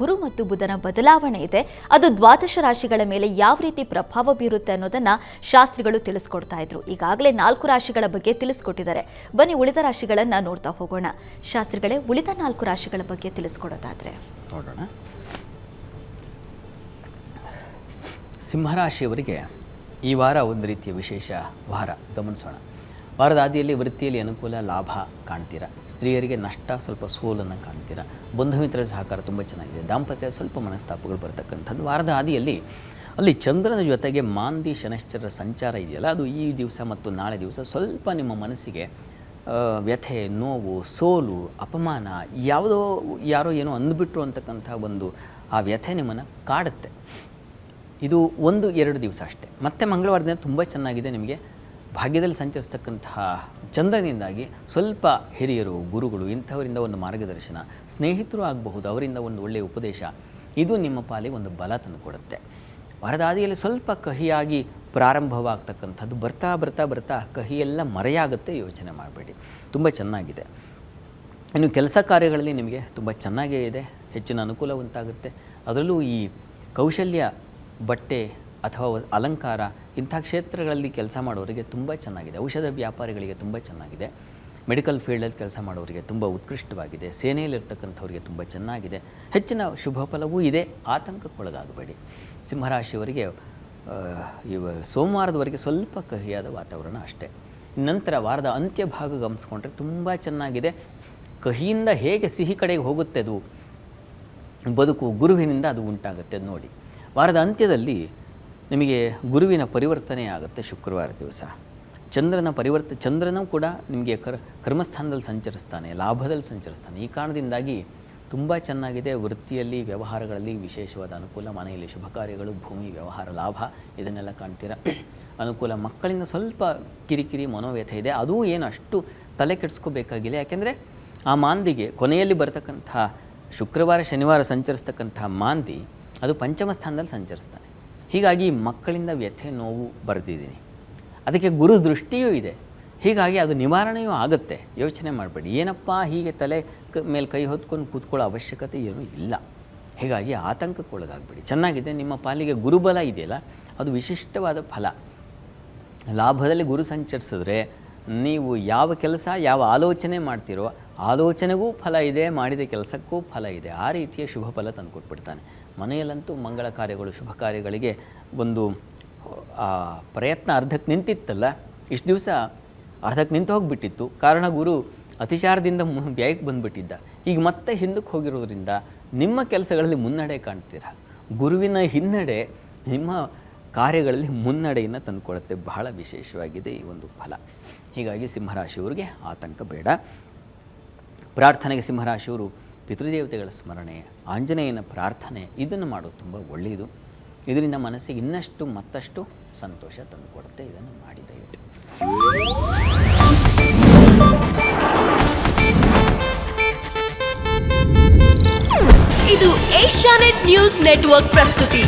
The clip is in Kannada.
ಗುರು ಮತ್ತು ಬುಧನ ಬದಲಾವಣೆ ಇದೆ. ಅದು ದ್ವಾದಶ ರಾಶಿಗಳ ಮೇಲೆ ಯಾವ ರೀತಿ ಪ್ರಭಾವ ಬೀರುತ್ತೆ ಅನ್ನೋದನ್ನ ಶಾಸ್ತ್ರಿಗಳು ತಿಳಿಸ್ಕೊಡ್ತಾ ಇದ್ರು. ಈಗಾಗಲೇ ನಾಲ್ಕು ರಾಶಿಗಳ ಬಗ್ಗೆ ತಿಳಿಸ್ಕೊಟ್ಟಿದ್ದಾರೆ. ಬನ್ನಿ ಉಳಿದ ರಾಶಿಗಳನ್ನ ನೋಡ್ತಾ ಹೋಗೋಣ. ಶಾಸ್ತ್ರಿಗಳೇ, ಉಳಿದ ನಾಲ್ಕು ರಾಶಿಗಳ ಬಗ್ಗೆ ತಿಳಿಸ್ಕೊಡೋದಾದ್ರೆ. ನೋಡೋಣ ಸಿಂಹರಾಶಿಯವರಿಗೆ ಈ ವಾರ ಒಂದು ರೀತಿಯ ವಿಶೇಷ ವಾರ. ಗಮನಿಸೋಣ. ವಾರದ ಆದಿಯಲ್ಲಿ ವೃತ್ತಿಯಲ್ಲಿ ಅನುಕೂಲ ಲಾಭ ಕಾಣ್ತೀರಾ. ಸ್ತ್ರೀಯರಿಗೆ ನಷ್ಟ ಸ್ವಲ್ಪ ಸೋಲನ್ನು ಕಾಣ್ತೀರಾ. ಬಂಧು ಮಿತ್ರರ ಸಹಕಾರ ತುಂಬ ಚೆನ್ನಾಗಿದೆ. ದಾಂಪತ್ಯ ಸ್ವಲ್ಪ ಮನಸ್ತಾಪಗಳು ಬರತಕ್ಕಂಥದ್ದು. ವಾರದ ಆದಿಯಲ್ಲಿ ಅಲ್ಲಿ ಚಂದ್ರನ ಜೊತೆಗೆ ಮಾಂದಿ ಶನಶ್ಚರರ ಸಂಚಾರ ಇದೆಯಲ್ಲ, ಅದು ಈ ದಿವಸ ಮತ್ತು ನಾಳೆ ದಿವಸ ಸ್ವಲ್ಪ ನಿಮ್ಮ ಮನಸ್ಸಿಗೆ ವ್ಯಥೆ, ನೋವು, ಸೋಲು, ಅಪಮಾನ, ಯಾವುದೋ ಯಾರೋ ಏನೋ ಅಂದುಬಿಟ್ರು ಅಂತಕ್ಕಂಥ ಒಂದು ಆ ವ್ಯಥೆ ನಿಮ್ಮನ್ನು ಕಾಡುತ್ತೆ. ಇದು ಒಂದು, ಎರಡು ದಿವಸ ಅಷ್ಟೇ. ಮತ್ತೆ ಮಂಗಳವಾರದಿಂದ ತುಂಬ ಚೆನ್ನಾಗಿದೆ ನಿಮಗೆ. ಭಾಗ್ಯದಲ್ಲಿ ಸಂಚರಿಸ್ತಕ್ಕಂತಹ ಚಂದ್ರನಿಂದಾಗಿ ಸ್ವಲ್ಪ ಹಿರಿಯರು, ಗುರುಗಳು ಇಂಥವರಿಂದ ಒಂದು ಮಾರ್ಗದರ್ಶನ, ಸ್ನೇಹಿತರು ಆಗಬಹುದು, ಅವರಿಂದ ಒಂದು ಒಳ್ಳೆಯ ಉಪದೇಶ, ಇದು ನಿಮ್ಮ ಪಾಲಿಗೆ ಒಂದು ಬಲ ತಂದು ಕೊಡುತ್ತೆ. ವರದಾದಿಯಲ್ಲಿ ಸ್ವಲ್ಪ ಕಹಿಯಾಗಿ ಪ್ರಾರಂಭವಾಗ್ತಕ್ಕಂಥದ್ದು ಬರ್ತಾ ಬರ್ತಾ ಬರ್ತಾ ಕಹಿಯೆಲ್ಲ ಮರೆಯಾಗುತ್ತೆ, ಯೋಚನೆ ಮಾಡಬೇಡಿ. ತುಂಬ ಚೆನ್ನಾಗಿದೆ. ಇನ್ನು ಕೆಲಸ ಕಾರ್ಯಗಳಲ್ಲಿ ನಿಮಗೆ ತುಂಬ ಚೆನ್ನಾಗೇ ಇದೆ, ಹೆಚ್ಚಿನ ಅನುಕೂಲ ಉಂಟಾಗುತ್ತೆ ಅದರಲ್ಲೂ ಈ ಕೌಶಲ್ಯ ಬಟ್ಟೆ ಅಥವಾ ಅಲಂಕಾರ ಇಂಥ ಕ್ಷೇತ್ರಗಳಲ್ಲಿ ಕೆಲಸ ಮಾಡೋರಿಗೆ ತುಂಬ ಚೆನ್ನಾಗಿದೆ. ಔಷಧ ವ್ಯಾಪಾರಿಗಳಿಗೆ ತುಂಬ ಚೆನ್ನಾಗಿದೆ. ಮೆಡಿಕಲ್ ಫೀಲ್ಡಲ್ಲಿ ಕೆಲಸ ಮಾಡೋರಿಗೆ ತುಂಬ ಉತ್ಕೃಷ್ಟವಾಗಿದೆ. ಸೇನೆಯಲ್ಲಿರ್ತಕ್ಕಂಥವ್ರಿಗೆ ತುಂಬ ಚೆನ್ನಾಗಿದೆ. ಹೆಚ್ಚಿನ ಶುಭ ಫಲವೂ ಇದೆ. ಆತಂಕಕ್ಕೊಳಗಾಗಬೇಡಿ. ಸಿಂಹರಾಶಿಯವರಿಗೆ ಇವ ಸೋಮವಾರದವರೆಗೆ ಸ್ವಲ್ಪ ಕಹಿಯಾದ ವಾತಾವರಣ ಅಷ್ಟೇ. ನಂತರ ವಾರದ ಅಂತ್ಯ ಭಾಗ ಗಮನಿಸ್ಕೊಂಡ್ರೆ ತುಂಬ ಚೆನ್ನಾಗಿದೆ. ಕಹಿಯಿಂದ ಹೇಗೆ ಸಿಹಿ ಕಡೆಗೆ ಹೋಗುತ್ತೆ ಅದು ಬದುಕು, ಗುರುವಿನಿಂದ ಅದು ಉಂಟಾಗುತ್ತೆ ನೋಡಿ. ವಾರದ ಅಂತ್ಯದಲ್ಲಿ ನಿಮಗೆ ಗುರುವಿನ ಪರಿವರ್ತನೆ ಆಗುತ್ತೆ ಶುಕ್ರವಾರ ದಿವಸ. ಚಂದ್ರನ ಪರಿವರ್ತ, ಚಂದ್ರನೂ ಕೂಡ ನಿಮಗೆ ಕರ್, ಕರ್ಮಸ್ಥಾನದಲ್ಲಿ ಸಂಚರಿಸ್ತಾನೆ, ಲಾಭದಲ್ಲಿ ಸಂಚರಿಸ್ತಾನೆ. ಈ ಕಾರಣದಿಂದಾಗಿ ತುಂಬ ಚೆನ್ನಾಗಿದೆ ವೃತ್ತಿಯಲ್ಲಿ, ವ್ಯವಹಾರಗಳಲ್ಲಿ ವಿಶೇಷವಾದ ಅನುಕೂಲ, ಮನೆಯಲ್ಲಿ ಶುಭ ಕಾರ್ಯಗಳು, ಭೂಮಿ, ವ್ಯವಹಾರ, ಲಾಭ, ಇದನ್ನೆಲ್ಲ ಕಾಣ್ತೀರಾ? ಅನುಕೂಲ, ಮಕ್ಕಳಿಂದ ಸ್ವಲ್ಪ ಕಿರಿಕಿರಿ, ಮನೋವ್ಯಥೆ ಇದೆ. ಅದೂ ಏನು ಅಷ್ಟು ತಲೆ ಕೆಡಿಸ್ಕೋಬೇಕಾಗಿಲ್ಲ. ಯಾಕೆಂದರೆ ಆ ಮಾಂದಿಗೆ, ಕೊನೆಯಲ್ಲಿ ಬರ್ತಕ್ಕಂಥ ಶುಕ್ರವಾರ, ಶನಿವಾರ ಸಂಚರಿಸ್ತಕ್ಕಂಥ ಮಾಂದಿ, ಅದು ಪಂಚಮ ಸ್ಥಾನದಲ್ಲಿ ಸಂಚರಿಸ್ತಾನೆ. ಹೀಗಾಗಿ ಮಕ್ಕಳಿಂದ ವ್ಯಥೆ ನೋವು ಬರೆದಿದ್ದೀನಿ. ಅದಕ್ಕೆ ಗುರು ದೃಷ್ಟಿಯೂ ಇದೆ. ಹೀಗಾಗಿ ಅದು ನಿವಾರಣೆಯೂ ಆಗುತ್ತೆ. ಯೋಚನೆ ಮಾಡಬೇಡಿ. ಏನಪ್ಪ ಹೀಗೆ ತಲೆ ಕ ಮೇಲೆ ಕೈ ಹೊತ್ಕೊಂಡು ಕೂತ್ಕೊಳ್ಳೋ ಅವಶ್ಯಕತೆ ಏನೂ ಇಲ್ಲ. ಹೀಗಾಗಿ ಆತಂಕಕ್ಕೊಳಗಾಗಬೇಡಿ. ಚೆನ್ನಾಗಿದೆ, ನಿಮ್ಮ ಪಾಲಿಗೆ ಗುರುಬಲ ಇದೆಯಲ್ಲ, ಅದು ವಿಶಿಷ್ಟವಾದ ಫಲ. ಲಾಭದಲ್ಲಿ ಗುರು ಸಂಚರಿಸಿದ್ರೆ ನೀವು ಯಾವ ಕೆಲಸ, ಯಾವ ಆಲೋಚನೆ ಮಾಡ್ತೀರೋ, ಆಲೋಚನೆಗೂ ಫಲ ಇದೆ, ಮಾಡಿದ ಕೆಲಸಕ್ಕೂ ಫಲ ಇದೆ. ಆ ರೀತಿಯ ಶುಭ ಫಲ ತಂದುಕೊಟ್ಬಿಡ್ತಾನೆ. ಮನೆಯಲ್ಲಂತೂ ಮಂಗಳ ಕಾರ್ಯಗಳು, ಶುಭ ಕಾರ್ಯಗಳಿಗೆ ಒಂದು, ಆ, ಪ್ರಯತ್ನ ಅರ್ಧಕ್ಕೆ ನಿಂತಿತ್ತಲ್ಲ, ಇಷ್ಟು ದಿವಸ ಅರ್ಧಕ್ಕೆ ನಿಂತು ಹೋಗಿಬಿಟ್ಟಿತ್ತು. ಕಾರಣ ಗುರು ಅತಿಶಾರದಿಂದ ಮು ವ್ಯಯಕ್ಕೆ ಬಂದುಬಿಟ್ಟಿದ್ದ. ಈಗ ಮತ್ತೆ ಹಿಂದಕ್ಕೆ ಹೋಗಿರೋದ್ರಿಂದ ನಿಮ್ಮ ಕೆಲಸಗಳಲ್ಲಿ ಮುನ್ನಡೆ ಕಾಣ್ತೀರಾ? ಗುರುವಿನ ಹಿನ್ನಡೆ ನಿಮ್ಮ ಕಾರ್ಯಗಳಲ್ಲಿ ಮುನ್ನಡೆಯನ್ನು ತಂದುಕೊಡುತ್ತೆ ಬಹಳ ವಿಶೇಷವಾಗಿದೆ ಈ ಒಂದು ಫಲ. ಹೀಗಾಗಿ ಸಿಂಹರಾಶಿಯವರಿಗೆ ಆತಂಕ ಬೇಡ. ಪ್ರಾರ್ಥನೆಗೆ ಸಿಂಹರಾಶಿಯವರು ಪಿತೃದೇವತೆಗಳ ಸ್ಮರಣೆ, ಆಂಜನೇಯನ ಪ್ರಾರ್ಥನೆ, ಇದನ್ನು ಮಾಡೋದು ತುಂಬ ಒಳ್ಳೆಯದು. ಇದರಿಂದ ಮನಸ್ಸಿಗೆ ಇನ್ನಷ್ಟು ಮತ್ತಷ್ಟು ಸಂತೋಷ ತಂದುಕೊಡುತ್ತೆ ಇದನ್ನು ಮಾಡಿ ದಯವಿಟ್ಟು. ಇದು ಏಷ್ಯಾನೆಟ್ ನ್ಯೂಸ್ ನೆಟ್ವರ್ಕ್ ಪ್ರಸ್ತುತಿ.